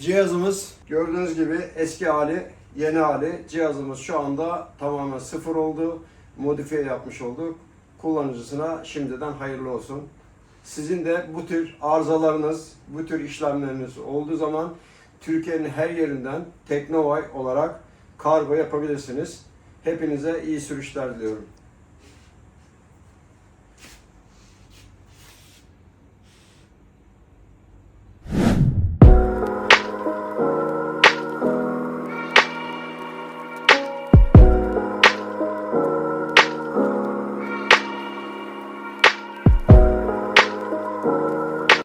Cihazımız gördüğünüz gibi eski hali, yeni hali. Cihazımız şu anda tamamen sıfır oldu. Modifiye yapmış olduk. Kullanıcısına şimdiden hayırlı olsun. Sizin de bu tür arızalarınız, bu tür işlemleriniz olduğu zaman Türkiye'nin her yerinden Teknovay olarak kargo yapabilirsiniz. Hepinize iyi sürüşler diliyorum.